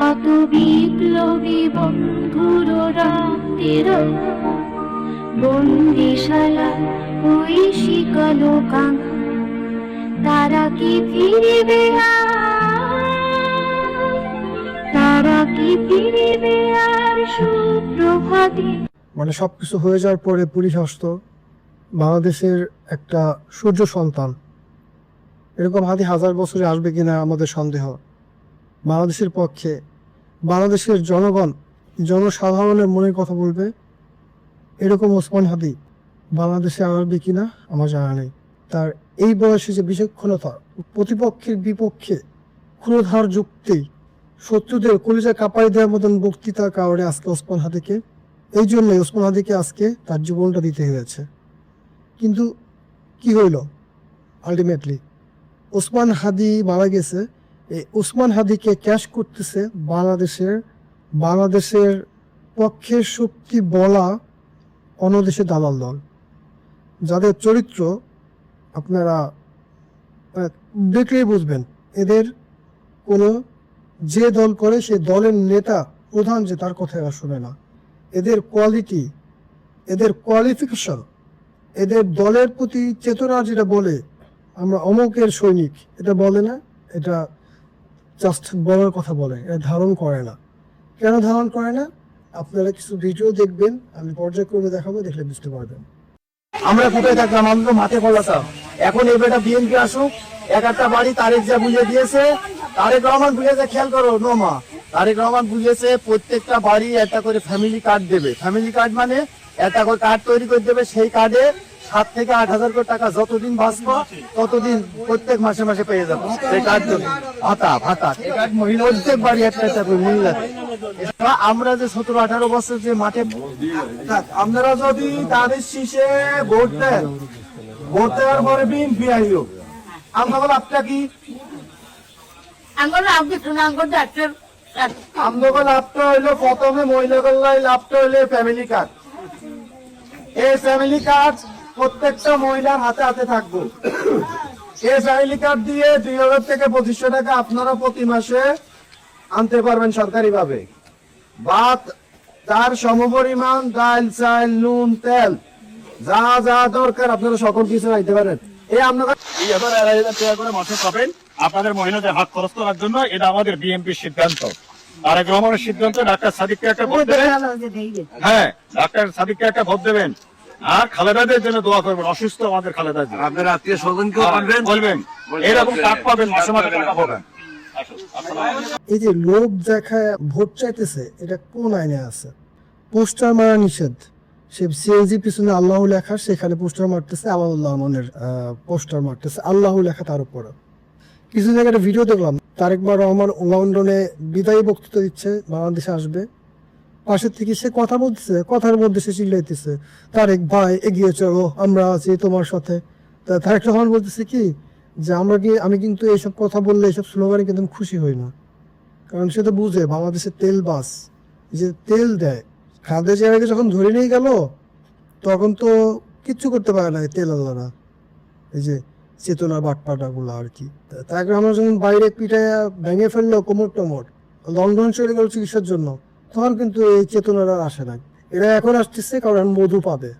কত বিপ্লবী বন্ধুর বন্দিশালা ওই তারা কি তারা কি আর সুপ্রভাতে? মানে সবকিছু হয়ে যাওয়ার পরে পুলিশ আসতো, বাংলাদেশের একটা সূর্য সন্তান। এরকম হাতি হাজার বছরে আসবে কিনা আমাদের সন্দেহ। বাংলাদেশের পক্ষে বাংলাদেশের জনগণ, জনসাধারণের মনের কথা বলবে, এরকম ওসমান হাদি বাংলাদেশে আসবে কিনা আমার জানা নেই। তার এই বয়সে যে বিচক্ষণতা, প্রতিপক্ষের বিপক্ষে ক্ষুরধার যুক্তি, শত্রুদের কলিজা কাঁপাই দেওয়ার মতন বক্তৃতার কারণে আজকে ওসমান হাদিকে, এই জন্যই ওসমান হাদিকে আজকে তার জীবনটা দিতে হয়েছে। কিন্তু কি হইল? আলটিমেটলি ওসমান হাদি মারা গেছে এই ওসমান হাদিকে ক্যাশ করতেছে বাংলাদেশের বাংলাদেশের পক্ষের শক্তি বলা অন্য দেশের দালাল দল। যাদের চরিত্র আপনারা দেখলেই বুঝবেন। এদের কোনো যে দল করে সে দলের নেতা, প্রধান যে তার কথা এরা শোনে না। এদের কোয়ালিটি এদের কোয়ালিফিকেশন এদের দলের প্রতি চেতনা যেটা বলে আমরা অমুকের সৈনিক, এটা বলে না, এটা জাস্ট বলার কথা বলে এটা ধারণ করে না। কেন ধারণ করে না? আপনারা কিছু ভিডিও দেখবেন, আমি পর্যায়ক্রমে দেখাবো, দেখলে বুঝতে পারবেন। আমরা কোথায় থাকলাম? তো মাঠে পড়াতাম এখন এই বেটা বিএনপি আসুক, এক একটা বাড়ি তারেক যা বুঝে দিয়েছে, তারেক রহমান বুঝেছে খেয়াল করো নোমা তারেক রহমান বুঝেছে প্রত্যেকটা বাড়ি একটা করে ফ্যামিলি কার্ড দেবে। ফ্যামিলি কার্ড মানে একটা করে কার্ড তৈরি করে দেবে, সেই কার্ডে সাত থেকে আট হাজার করে টাকা যতদিন বাঁচবো ততদিন প্রত্যেক মাসে মাসে পেয়ে যাব। সেই কার্ড ভাতা ভাতা। মহিলা প্রত্যেক বাড়ি একটা একটা করে মহিলাদের আমরা যে সতেরো আঠারো বছর যে মাঠে থাক, আপনারা যদি তাদের শীষে ভোট দেন ভোট দেওয়ার পরে বিএনপি আইলো আমরা বল আপনার কি ডাক্তার? লাভটা হইল প্রথমে মহিলাগুলাই লাভটা হইল ফ্যামিলি কার্ড এই ফ্যামিলি কার্ড প্রত্যেকটা মহিলার হাতে হাতে থাকব। এই ফ্যামিলি কার্ড দিয়ে দুই হাজার থেকে পঁচিশশো টাকা আপনারা প্রতি মাসে আনতে পারবেন সরকারি ভাবে বা তার সমপরিমাণ ডাল চাল নুন তেল যা যা দরকার আপনারা সকল কিছু আইতে পারেন। এই আপনারা এই এবার আড়াই হাজার টাকা করে মাসে পাবেন আপনাদের মহিলাদের হাত খরচ করার জন্য। এটা আমাদের বিএনপির সিদ্ধান্ত। তারেক রহমানের সিদ্ধান্ত ডাক্তার সাদিককে একটা ভোট দেবেন। হ্যাঁ ডাক্তার সাদিককে একটা ভোট দেবেন। আর খালেদাদের জন্য দোয়া করবেন অসুস্থ আমাদের খালেদা আপনার আত্মীয় স্বজনকেও পারবেন বলবেন। এরকম কাক পাবেন মাসে মাসে টাকা পাবেন। এই যে লোভ দেখায় ভোট চাইতেছে এটা কোন আইনে আছে? পোস্টার মারা নিষেধ। সে সিএনজি পিছনে আল্লাহ লেখা সেখানে পোস্টার মারতেছে আল্লাহ মনের পোস্টার মারতেছে আল্লাহ লেখা তার উপরে। কিছু জায়গায় একটা ভিডিও দেখলাম তারেক তারেকবার রহমান লন্ডনে বিদায়ী বক্তৃতা দিচ্ছে বাংলাদেশে আসবে। পাশের থেকে সে কথা বলতেছে, কথার মধ্যে সে চিল্লাইতেছে। তারেক, ভাই, এগিয়ে চলো, আমরা আছি তোমার সাথে। তা তারেক রহমান বলতেছে কি, যে আমরা কি, আমি কিন্তু এইসব কথা বললে এইসব স্লোগানে কিন্তু আমি খুশি হই না। কারণ সে তো বুঝে বাংলাদেশে তেল বাস যে তেল দেয়। খাদ্য জায়গাকে যখন ধরে নিয়ে গেল, তখন তো কিচ্ছু করতে পারে না তেল আল্লাহরা। এই যে চেতনা বাটপাটা গুলো আর কি। তা- তাকে আমরা যখন বাইরে পিঠে ভেঙে ফেলল কোমর টমর লন্ডন চলে গেল চিকিৎসার জন্য। তখন কিন্তু এই চেতনারা আর আসে না এরা এখন আসতেছে কারণ মধু পাবে।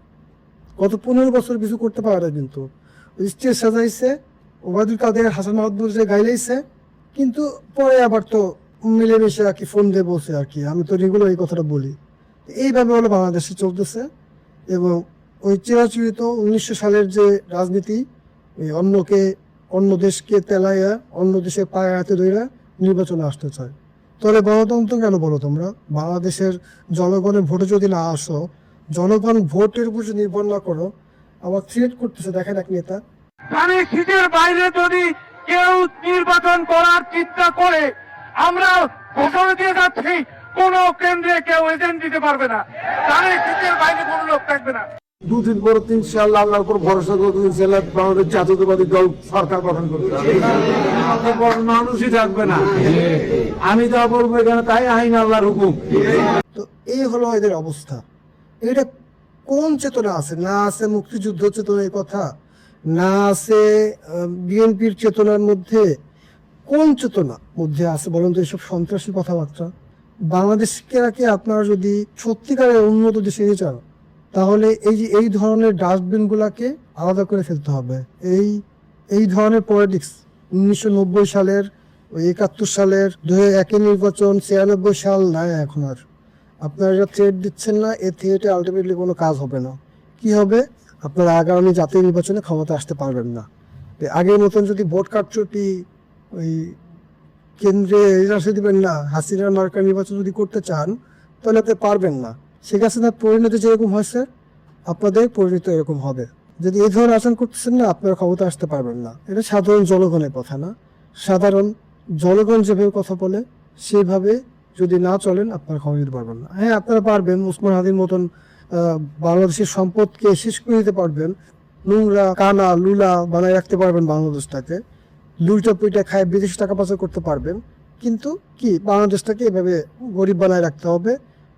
গত পনেরো বছর কিছু করতে পারে না কিন্তু। স্টেজ সাজাইছে, ওবায়দুল কাদের, হাসান মাহমুদ যে গাইলাইছে কিন্তু পরে আবার তো মিলেমিশে আর কি ফোন দিয়ে বলছে আর কি। আমি তো রেগুলার এই কথাটা বলি। এইভাবে হলো বাংলাদেশে চলতেছে এবং ওই চিরাচরিত উনিশশো সালের যে রাজনীতি অন্যকে, অন্য দেশকে তেলাইয়া, অন্য দেশে পায়ে হাতে ধইরা নির্বাচনে আসতে চায়। তাহলে গণতন্ত্র কেন বলো তোমরা? বাংলাদেশের জনগণের ভোটে যদি না আসো, জনগণ ভোটের উপর নির্ভর না করো, আবার থ্রেট করতেছে, দেখেন এক নেতা। মানে সিটের বাইরে যদি কেউ নির্বাচন করার চিন্তা করে, আমরা ঘোষণা দিয়ে যাচ্ছি, কোন কেন্দ্রে কেউ এজেন্ট দিতে পারবে না। তাহলে সিটের বাইরে কোনো লোক থাকবে না। দুদিন পরে ইনশাআল্লাহ আল্লাহর উপর ভরসা করে তো ইনশাআল্লাহ বাংলাদেশ জাতীয়তাবাদী দল সরকার গঠন তারপর মানুষই থাকবে না। আমি যা বলব এখানে তাই আইন আল্লাহর হুকুম। তো এই হলো এদের অবস্থা। এটা কোন চেতনা আছে? না আছে মুক্তিযুদ্ধ চেতনা এই কথা? না আছে বিএনপির চেতনার মধ্যে কোন চেতনা মধ্যে আছে? বলেন তো এইসব সন্ত্রাসী কথাবার্তা। বাংলাদেশকে আপনারা যদি সত্যিকারের উন্নত দেশে নিয়ে চান তাহলে এই যে, এই ধরনের ডাস্টবিন গুলাকে আলাদা করে ফেলতে হবে। এই এই ধরনের পলিটিক্স উনিশশো নব্বই সালের, ওই একাত্তর সালের দু একের নির্বাচন, ছিয়ানব্বই সাল নাই এখন আর। আপনারা এটা থ্রেট দিচ্ছেন না, এ থ্রেটে আলটিমেটলি কোনো কাজ হবে না। কি হবে? আপনারা আগামী জাতীয় নির্বাচনে ক্ষমতা আসতে পারবেন না। আগের মতন যদি ভোট কারচুপি, ওই কেন্দ্রে এজেন্সি দিবেন না হাসিনার মার্কা নির্বাচন যদি করতে চান, তাহলে আপনি পারবেন না। শেখ হাসিনার পরিণতি যেরকম হয়েছে আপনাদের পরিণতি এরকম হবে। যদি এই ধরনের আচরণ করতেছেন না, আপনারা ক্ষমতা আসতে পারবেন না। এটা সাধারণ জনগণের কথা না। সাধারণ জনগণ যেভাবে কথা বলে, সেভাবে যদি না চলেন, আপনারা ক্ষমতা দিতে পারবেন না। হ্যাঁ আপনারা পারবেন, উসমান হাদির মতন বাংলাদেশের সম্পদকে শেষ করে দিতে পারবেন। নোংরা, কানা, লুলা বানায় রাখতে পারবেন বাংলাদেশটাকে। লুইটা পুইটা খায়, বিদেশি টাকা পাচার করতে পারবেন। কিন্তু কি, বাংলাদেশটাকে এভাবে গরিব বানায় রাখতে হবে।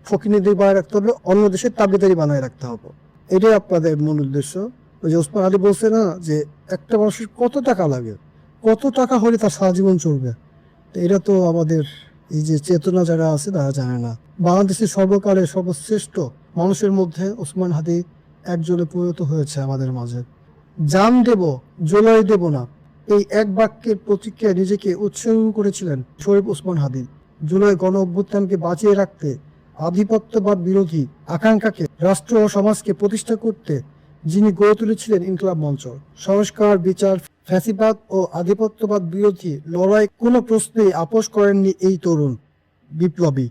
ফকিনীদের বানায় রাখতে হবে, অন্য দেশের তাবেদারি বানায় রাখতে হবে। এটাই আপনাদের মূল উদ্দেশ্য। ওই যে ওসমান আলী বলছে না যে একটা মানুষের কত টাকা লাগে, কত টাকা হলে তার সারা জীবন চলবে? এটা তো আমাদের এই যে চেতনা যারা আছে তারা জানে না। বাংলাদেশের সর্বকালের সর্বশ্রেষ্ঠ মানুষের মধ্যে ওসমান হাদি একজনে পরিণত হয়েছে আমাদের মাঝে। জান দেব, জোলাই দেব না। এই এক বাক্যের প্রতিক্রিয়ায় নিজেকে উৎসর্গ করেছিলেন শরীফ ওসমান হাদি। জুলাই গণ অভ্যুত্থানকে বাঁচিয়ে রাখতে আধিপত্যবাদ বিরোধী আকাঙ্ক্ষাকে রাষ্ট্র ও সমাজকে প্রতিষ্ঠা করতে যিনি গড়ে তুলেছিলেন ইনকলাব মঞ্চ, সংস্কার, বিচার, ফ্যাসিবাদ ও আধিপত্যবাদ বিরোধী লড়াই, কোনো প্রশ্নেই আপোষ করেননি এই তরুণ বিপ্লবী।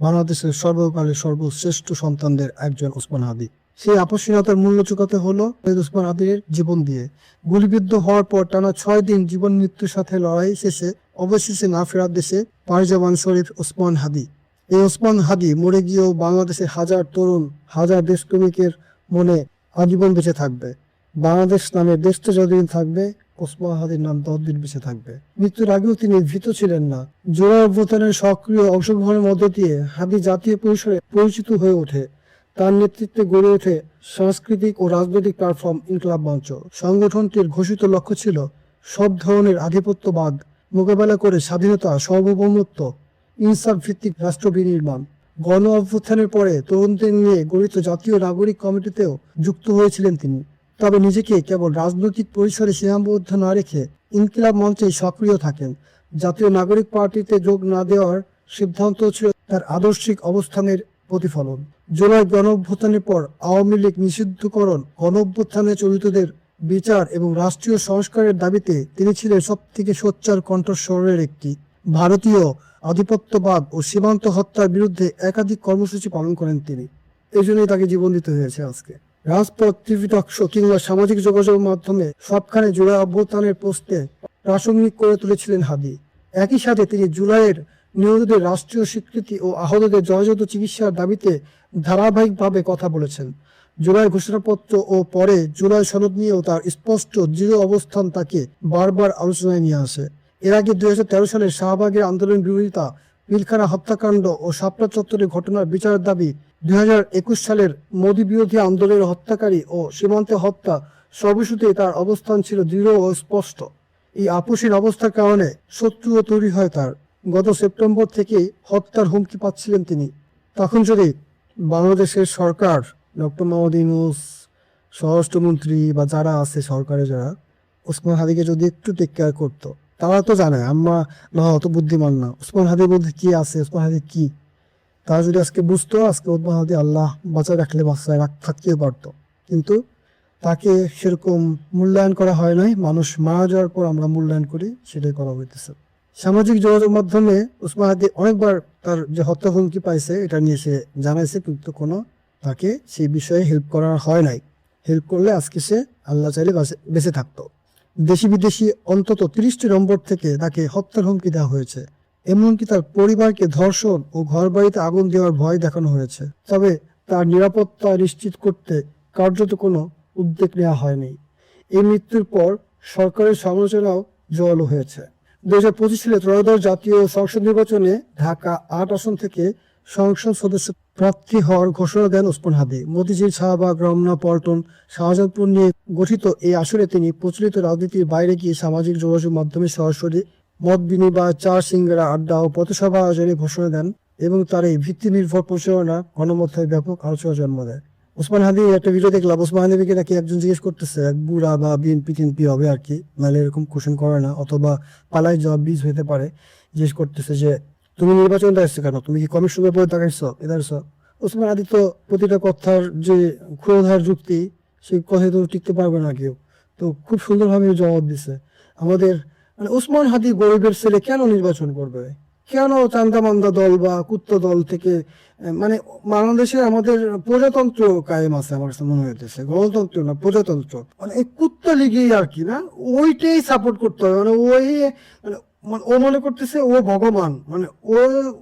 বাংলাদেশের সর্বকালের সর্বশ্রেষ্ঠ সন্তানদের একজন ওসমান হাদি। সেই আপসীনতার মূল্য চুকাতে হলো শহীদ ওসমান হাদির জীবন দিয়ে। গুলিবিদ্ধ হওয়ার পর টানা ছয় দিন জীবন মৃত্যুর সাথে লড়াই শেষে অবশেষে না ফেরার দেশে পারজামান শরীফ ওসমান হাদি। এই ওসমান হাদি মরে গিয়েও বাংলাদেশে হাজার তরুণ, হাজার দেশপ্রেমিকের মনে আজীবন বেঁচে থাকবে। বাংলাদেশ নামে দেশটা যতদিন থাকবে, ওসমান হাদির নাম ততদিন বেঁচে থাকবে। মৃত্যুর আগেও তিনি ভীত ছিলেন না। জোড়া অভ্যুত্থানের সক্রিয় অংশগ্রহণের মধ্য দিয়ে হাদি জাতীয় পরিসরে পরিচিত হয়ে ওঠে। তার নেতৃত্বে গড়ে ওঠে সাংস্কৃতিক ও রাজনৈতিক প্ল্যাটফর্ম ইনকলাব মঞ্চ। সংগঠনটির ঘোষিত লক্ষ্য ছিল সব ধরনের আধিপত্যবাদ মোকাবেলা করে স্বাধীনতা, সার্বভৌমত্ব ইনসাফ ভিত্তিক রাষ্ট্র বিনির্মাণ। গণ অভ্যুত্থানের পরে তরুণদের নিয়ে গঠিত জাতীয় নাগরিক কমিটিতেও যুক্ত হয়েছিলেন তিনি। তবে নিজেকে কেবল রাজনৈতিক পরিসরে সীমাবদ্ধ না রেখে ইনকিলাব মঞ্চে সক্রিয় থাকেন। জাতীয় নাগরিক পার্টিতে যোগ না দেওয়ার সিদ্ধান্ত ছিল তার আদর্শিক অবস্থানের প্রতিফলন। জুলাই গণ অভ্যুত্থানের পর আওয়ামী লীগ নিষিদ্ধকরণ, গণ অভ্যুত্থানে জড়িতদের বিচার এবং রাষ্ট্রীয় সংস্কারের দাবিতে তিনি ছিলেন সব থেকে সোচ্চার কণ্ঠস্বরের একটি ভারতীয় আধিপত্যবাদ ও সীমান্ত হত্যার বিরুদ্ধে একাধিক কর্মসূচি পালন করেন তিনি। এই জন্যই তাকে জীবন দিতে হয়েছে আজকে। রাজপথ টিভি টকশো কিংবা সামাজিক যোগাযোগ মাধ্যমে সবখানে জুলাই অভ্যুত্থানের পোস্টে প্রাসঙ্গিক করে তুলেছিলেন হাদি। একই সাথে তিনি জুলাইয়ের নিহতদের রাষ্ট্রীয় স্বীকৃতি ও আহতদের যথাযথ চিকিৎসার দাবিতে ধারাবাহিকভাবে কথা বলেছেন। জুলাই ঘোষণাপত্র ও পরে জুলাই সনদ নিয়েও তার স্পষ্ট দৃঢ় অবস্থান তাকে বারবার আলোচনায় নিয়ে আসে। এর আগে দুই সালে শাহবাগের আন্দোলনের বিরোধিতা, পিলখানা হত্যাকাণ্ড ও শাপলা চত্বরের ঘটনার বিচারের দাবি, দুই হাজার একুশ সালের মোদী বিরোধী আন্দোলনের হত্যাকারী ও সীমান্তে হত্যা সর্বসূতেই তার অবস্থান ছিল দৃঢ় ও স্পষ্ট। এই আপোষের অবস্থার কারণে শত্রুও তৈরি হয় তার। গত সেপ্টেম্বর থেকেই হত্যার হুমকি পাচ্ছিলেন তিনি। তখন যদি বাংলাদেশের সরকার, ডক্টর মোহাম্মদ ইউনুস, স্বরাষ্ট্রমন্ত্রী বা যারা আছে সরকারে যারা, ওসমান হাদিকে যদি একটু টেক কেয়ার করতো তারা তো জানে আমরা না অত বুদ্ধিমান না। উসমান হাদির মধ্যে কি আছে? ওসমান হাদি কি? তারা যদি আজকে বুঝতো, আজকে ওসমান হাদি আল্লাহ বাঁচায় রাখলে বাঁচায় রাখ থাকতেও পারতো। কিন্তু তাকে সেরকম মূল্যায়ন করা হয় নাই। মানুষ মারা যাওয়ার পর আমরা মূল্যায়ন করি, সেটাই করা হইতেছে। সামাজিক যোগাযোগ মাধ্যমে উসমান হাদি অনেকবার তার যে হত্যা হুমকি পাইছে, এটা নিয়ে সে জানাইছে, কিন্তু কোনো তাকে সেই বিষয়ে হেল্প করা হয় নাই। হেল্প করলে আজকে সে আল্লাহ চাইলে বেঁচে থাকতো। দেশি বিদেশি অন্তত তিরিশটি নম্বর থেকে তাকে হত্যার হুমকি দেওয়া হয়েছে। এমনকি তার পরিবারকে ধর্ষণ ও ঘরবাড়িতে আগুন দেওয়ার ভয় দেখানো হয়েছে। তবে তার নিরাপত্তা নিশ্চিত করতে কার্যত কোনো উদ্যোগ নেওয়া হয়নি। এই মৃত্যুর পর সরকারের সমালোচনাও জোরালো হয়েছে। দু হাজার পঁচিশ সালে ত্রয়োদশ জাতীয় সংসদ নির্বাচনে ঢাকা আট আসন থেকে সংসদ সদস্য প্রার্থী হওয়ার ঘোষণা দেন ওসমান হাদি। মতিঝিল শাহবাগ রমনা পল্টন, শাহজাদপুর নিয়ে গঠিত এই আসরে তিনি প্রচলিত রাজনীতির বাইরে গিয়ে সামাজিক যোগাযোগ মাধ্যমে সরাসরি মত বিনিময় চা সিঙ্গারা, আড্ডা ও পথসভা আয়োজনে ঘোষণা দেন এবং তার এই ভিত্তি নির্ভর প্রচারণা গণমতায় ব্যাপক আলোচনা জন্ম দেয়। ওসমান হাদি, একটা ভিডিও দেখলাম, ওসমান হাদিকে নাকি একজন জিজ্ঞেস করতেছে বুড়া বা বিএনপি টিএনপি হবে আর কি? নাহলে এরকম কোশ্চেন করে না, অথবা পালাই জবাব বীজ হতে পারে। জিজ্ঞেস করতেছে যে তুমি নির্বাচন দাঁড়িয়েছো কেন? তুমি কি কমিশনের পরে দাঁড়াইছো? এ দাঁড়িয়েছো ওসমান আদিত্য প্রতিটা কথার যে ক্ষুরধার যুক্তি, সেই কথায় তো টিকতে পারবে না কেউ। তো খুব সুন্দরভাবে জবাব দিছে। আমাদের মানে ওসমান হাদি গরিবের ছেলে কেন নির্বাচন করবে? কেন চান্দা মান্দা দল বা কুত্তা দল থেকে মানে বাংলাদেশে আমাদের প্রজাতন্ত্র কায়েম আছে আমার কাছে মনে হইতেছে। গণতন্ত্র না, প্রজাতন্ত্র। মানে এই কুত্তা লিগেই আর কি, না? ওইটাই সাপোর্ট করতে হবে। মানে ওই মানে মানে ও মনে করতেছে ও ভগবান। মানে ও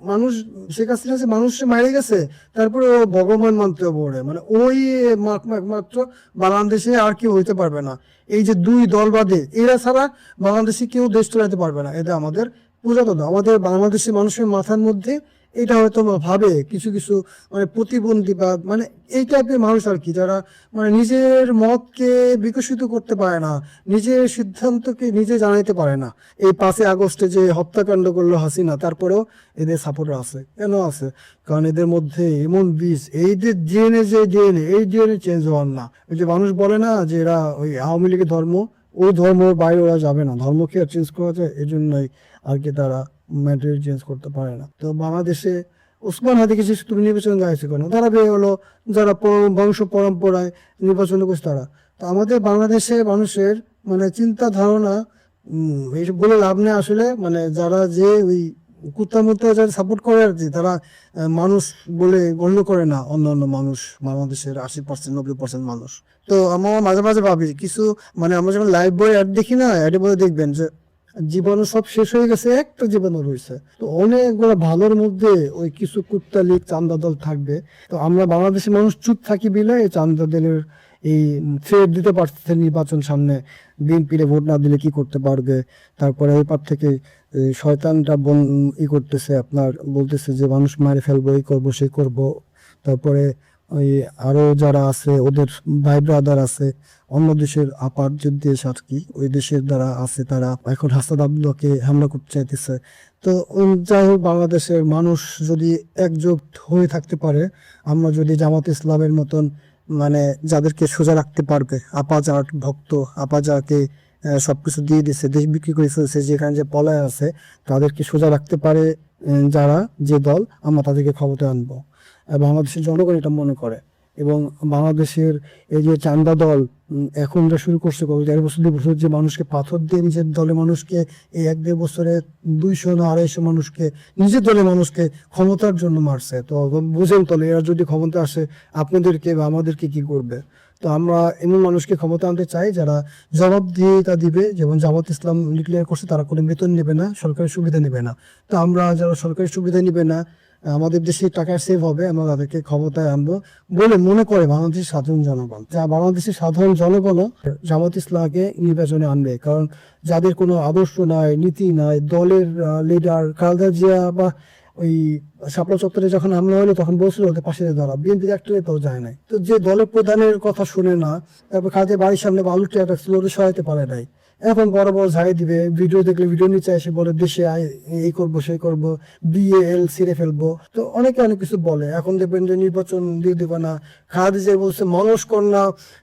মানুষ সে হাসিনা যে মানুষ মারে গেছে, তারপরে ও ভগবান মানতে পড়ে মানে ওই মা- মা- একমাত্র বাংলাদেশে আর কেউ হইতে পারবে না। এই যে দুই দল বাদে এরা ছাড়া বাংলাদেশে কেউ দেশ চালাতে পারবে না। এটা আমাদের পুরাতন, আমাদের বাংলাদেশের মানুষের মাথার মধ্যে এটা হয়তো ভাবে কিছু কিছু মানে প্রতিবন্ধী বা মানে এই টাইপের মানুষ আর কি, যারা মানে নিজের মতকে বিকশিত করতে পারে না, নিজের সিদ্ধান্তকে নিজে জানাইতে পারে না। এই পাঁচই আগস্টে যে হত্যাকাণ্ড করল হাসিনা, তারপরেও এদের সাপোর্টার আছে, কেন আছে? কারণ এদের মধ্যে এমন বীজ, এই যে ডিএনএ যে ডিএনএ এই ডিএনএ চেঞ্জ হওয়ার না। ওই যে মানুষ বলে না যে এরা ওই আওয়ামী লীগের ধর্ম, ওই ধর্ম বাইরে ওরা যাবে না। ধর্মকে চেঞ্জ করা যায় এই জন্যই আর কি তারা ম্যাটেরিয়াল চেঞ্জ করতে পারে না। তো বাংলাদেশে ওসমান হাদিকে যে তুমি নির্বাচন গাইছে কেন? তারা বেয়ে হলো, যারা বংশ পরম্পরায় নির্বাচন করছে তারা। তো আমাদের বাংলাদেশে মানুষের মানে চিন্তা ধারণা এইসব বলে লাভ নেই আসলে। মানে যারা যে ওই কুত্তা মুত্তা যারা সাপোর্ট করে আর কি, তারা মানুষ বলে গণ্য করে না অন্য অন্য মানুষ, বাংলাদেশের আশি পার্সেন্ট নব্বই পার্সেন্ট মানুষ। তো আমার মাঝে মাঝে ভাবি, কিছু মানে আমরা যখন লাইভ বই অ্যাড দেখি না অ্যাডে বলে দেখবেন যে জীবাণু সব শেষ হয়ে গেছে, একটা জীবাণু রয়েছে তো অনেকগুলো ভালোর মধ্যে ওই কিছু কুত্তা লীগ, চান্দা দল থাকবে। তো আমরা বাংলাদেশের মানুষ চুপ থাকি বিলে এই চান্দা দলের এই থ্রেড দিতে পারতেছে নির্বাচন সামনে। দিন বিএনপিরে ভোট না দিলে কি করতে পারবে? তারপরে ওই পার থেকে এই শয়তানটা বন, ই করতেছে আপনার, বলতেছে যে মানুষ মারে ফেলব, এই করব, সেই করব। তারপরে ওই আরও যারা আছে ওদের ভাই ব্রাদার আছে অন্য দেশের আপার যে দেশ আর কি ওই দেশের দ্বারা আছে তারা এখন হাসাদ আবদুল্লাহকে হামলা করতে চাইতেছে। তো যাই হোক বাংলাদেশের মানুষ যদি একজোট হয়ে থাকতে পারে আমরা যদি জামাত ইসলামের মতন মানে যাদেরকে সোজা রাখতে পারবে আপাজার ভক্ত আপাজাকে আহ, সবকিছু দিয়ে দিচ্ছে দেশ বিক্রি করে ফেলছে যেখানে যে পলায় আছে তাদেরকে সোজা রাখতে পারে যারা যে দল আমরা তাদেরকে ক্ষমতা আনব। বাংলাদেশের জনগণ এটা মনে করে এবং বাংলাদেশের এই যে চান্দা দল এখন যা শুরু করছে দেড় বছর, দুই বছর যে মানুষকে পাথর দিয়ে নিজের দলের মানুষকে, এই এক দেড় বছরে দুইশো না আড়াইশো মানুষকে, নিজের দলের মানুষকে ক্ষমতার জন্য মারছে। তো বুঝেন তো, এরা যদি ক্ষমতা আসে, আপনাদেরকে বা আমাদেরকে কি করবে? তো আমরা এমন মানুষকে ক্ষমতা আনতে চাই যারা জবাব দিয়ে তা দিবে, যেমন জামাত ইসলাম ডিক্লেয়ার করছে, তারা কোনো বেতন নেবে না সরকারি সুবিধা নেবে না। তো আমরা যারা সরকারি সুবিধা নেবে না আমাদের দেশে টাকা সেভ হবে, আমরা তাদেরকে ক্ষমতায় আনব বলে মনে করে বাংলাদেশের সাধারণ জনগণ। যা বাংলাদেশের সাধারণ জনগণও জামাত ইসলামকে নির্বাচনে আনবে। কারণ যাদের কোনো আদর্শ নাই, নীতি নাই, দলের লিডার খালেদা জিয়া বা ওই শাপলা চত্বরে যখন হামলা হলো, তখন বলছিল ওদের পাশে দাঁড়া বিএনপির একটা নেতাও যায় নাই। তো যে দলের প্রধানের কথা শুনে না, তারপর খালেদা বাড়ির সামনে বালু ট্রাক ছিল ওদের সহায়তা পারে নাই। এখন বড় বড় ঝাড়ি দিবে ভিডিও দেখলে ভিডিও নিচে এসে বলে, দেশে এই করব সেই করব বিএল ছিঁড়ে ফেলব। তো অনেকে অনেক কিছু বলে, এখন দেখবেন যে নির্বাচন দিয়ে দেবে না। খালেদা বলছে, মানুষ কন্যা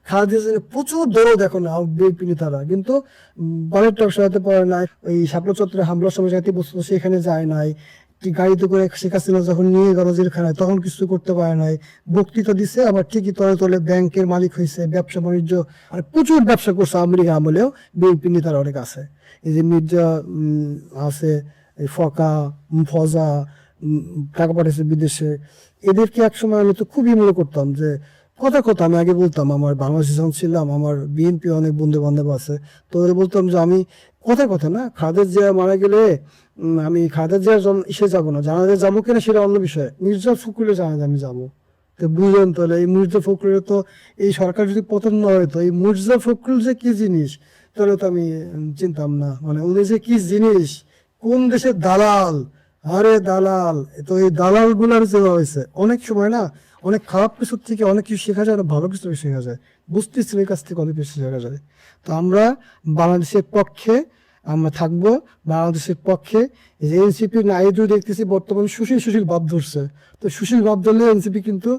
খালেদা প্রচুর প্রচুর দেখো না বিএনপি নেতারা, কিন্তু বাড়ির টক সহায়তা পারে নাই, ওই শাপলা চত্বরে হামলার সময় সাথে বস্তু সেখানে যায় নাই। গাড়িতে করে শেখ হাসিনা যখন নিয়ে গেল জেলখানায়, তখন কিছু করতে পারে নাই। বক্তৃতা দিছে, আবার ঠিকই তলে তলে ব্যাংকের মালিক হয়েছে ব্যবসা বাণিজ্য, আর প্রচুর ব্যবসা করছে আমেরিকা আমলেও, বিএনপি নেতার অনেক আছে। এই যে মির্জা আছে ফকা ফজা টাকা পাঠিয়েছে বিদেশে। এদেরকে একসময় আমি তো খুবই মনে করতাম যে কথা কথা আমি আগে বলতাম, আমার বাংলাদেশে যখন ছিলাম আমার বিএনপি অনেক বন্ধু বান্ধব আছে তো ওদের বলতাম যে আমি, কথা কথা না খাদের জিয়া মারা গেলে আমি খাদের জিয়া ইসে যাব না, জানাজা যাব কিনা সেটা অন্য বিষয়, মির্জা ফখরুলে জানাজা আমি যাব। তো বুঝলেন তাহলে এই মির্জা ফখরুলের তো, এই সরকার যদি পতন না হয় তো, এই মির্জা ফখরুল যে কি জিনিস, তাহলে তো আমি চিনতাম না মানে উনি যে কি জিনিস, কোন দেশের দালাল আরে দালাল তো এই দালালগুলার যে হয়েছে, অনেক সময় না, অনেক খারাপ কিছুর থেকে অনেক কিছু শেখা যায় ভালো কিছু শেখা যায়। বুঝতে ছেলের কাছ থেকে অনেক কিছু শেখা যায়। তো আমরা বাংলাদেশের পক্ষে, আমরা থাকব বাংলাদেশের পক্ষে। যে এনসিপি নাইডু দেখতেছি বর্তমানে সুশীল সুশীল ভাব ধরছে। তো সুশীল ভাব ধরলে এনসিপি কিন্তু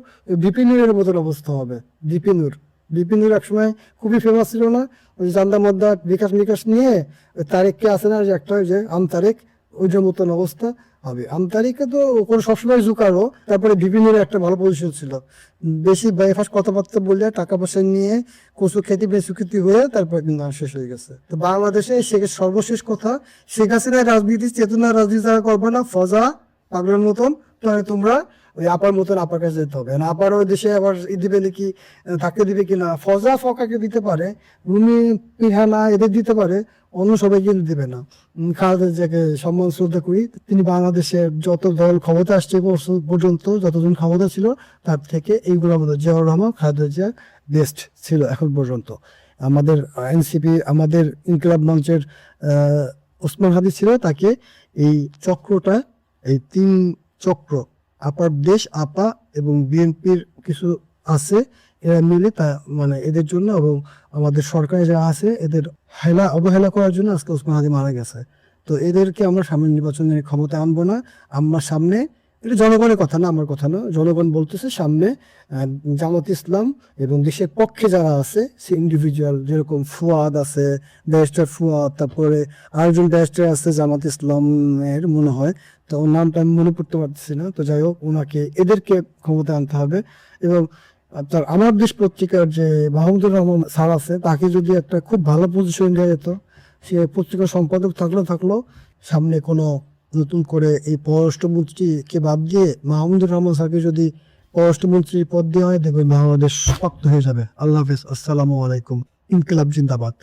বিপিনুরের মতন অবস্থা হবে বিপিনুর বিপিনুর একসময় খুবই ফেমাস ছিল না, ওই জান্দা মদ্দা বিকাশ বিকাশ নিয়ে, তারেককে আছে না, যে একটা যে আম তারেক ওই যে মতন অবস্থা হবে। আম তো কোনো সবসময় ঝুঁকারো তারপরে বিপিনের একটা ভালো পজিশন ছিল। বেশি বাইফাস কথাবার্তা বললে টাকা পয়সা নিয়ে কচু খেতে বেসুখ্যাতি হয়ে তারপর কিন্তু শেষ হয়ে গেছে। তো বাংলাদেশে সর্বশেষ কথা, শেখ হাসিনা রাজনীতি চেতনা রাজনীতি যারা করবে না, ফজা, পাগলের মতন, তাহলে তোমরা ওই আপার মতন আপার কাছে যেতে হবে। না আপার ওই দেশে আবার দিবে নাকি থাকতে দিবে কিনা? ফজা ফকাকে দিতে পারে, রুমি, পিহানা এদের দিতে পারে অন্য সবাই কিন্তু দিবে না। খালেদা জিয়াকে সম্মান শ্রদ্ধা করি। তিনি বাংলাদেশের যত দল ক্ষমতা আসছে পর্যন্ত, যতজন ক্ষমতা ছিল, তার থেকে এইগুলোর মধ্যে জিয়াউর রহমান, খালেদা জিয়া বেস্ট ছিল এখন পর্যন্ত। আমাদের এনসিপি আমাদের ইনকিলাব মঞ্চের ওসমান হাদি ছিল, তাকে এই চক্রটা, এই তিন চক্র, আপার দেশ, আপা এবং বিএনপির কিছু আছে এরা মিলে তা মানে এদের জন্য এবং আমাদের সরকারে যারা আছে, এদের হেলা, অবহেলা করার জন্য আজকে ওসমান হাদি মারা গেছে। তো এদেরকে আমরা সামনে নির্বাচনের ক্ষমতা আনব না। আমরা সামনে, এটা জনগণের কথা না, আমার কথা না, জনগণ বলতেছে সামনে জামাত ইসলাম এবং দেশের পক্ষে যারা আছে, সে ইন্ডিভিজুয়াল যেরকম ফুয়াদ আছে ব্যারিস্টার ফুয়াদ, তারপরে আরেকজন ব্যারিস্টার আছে জামাত ইসলামের মনে হয়, তো ওর নামটা আমি মনে করতে পারতেছি না। তো যাই হোক, ওনাকে, এদেরকে ক্ষমতা আনতে হবে এবং আপনার আমার দেশ পত্রিকার যে মাহমুদুর রহমান স্যার আছে, তাকে যদি একটা খুব ভালো পজিশন দেওয়া যেত, সে পত্রিকার সম্পাদক থাকলেও থাকল, সামনে কোনো নতুন করে এই পররাষ্ট্রমন্ত্রীকে বাদ দিয়ে মাহমুদুর রহমান স্যারকে যদি পররাষ্ট্রমন্ত্রীর পদ দেওয়া হয়, দেখবেন বাংলাদেশ শক্ত হয়ে যাবে। আল্লাহ হাফিজ। আসসালামু আলাইকুম। ইনকিলাব জিন্দাবাদ।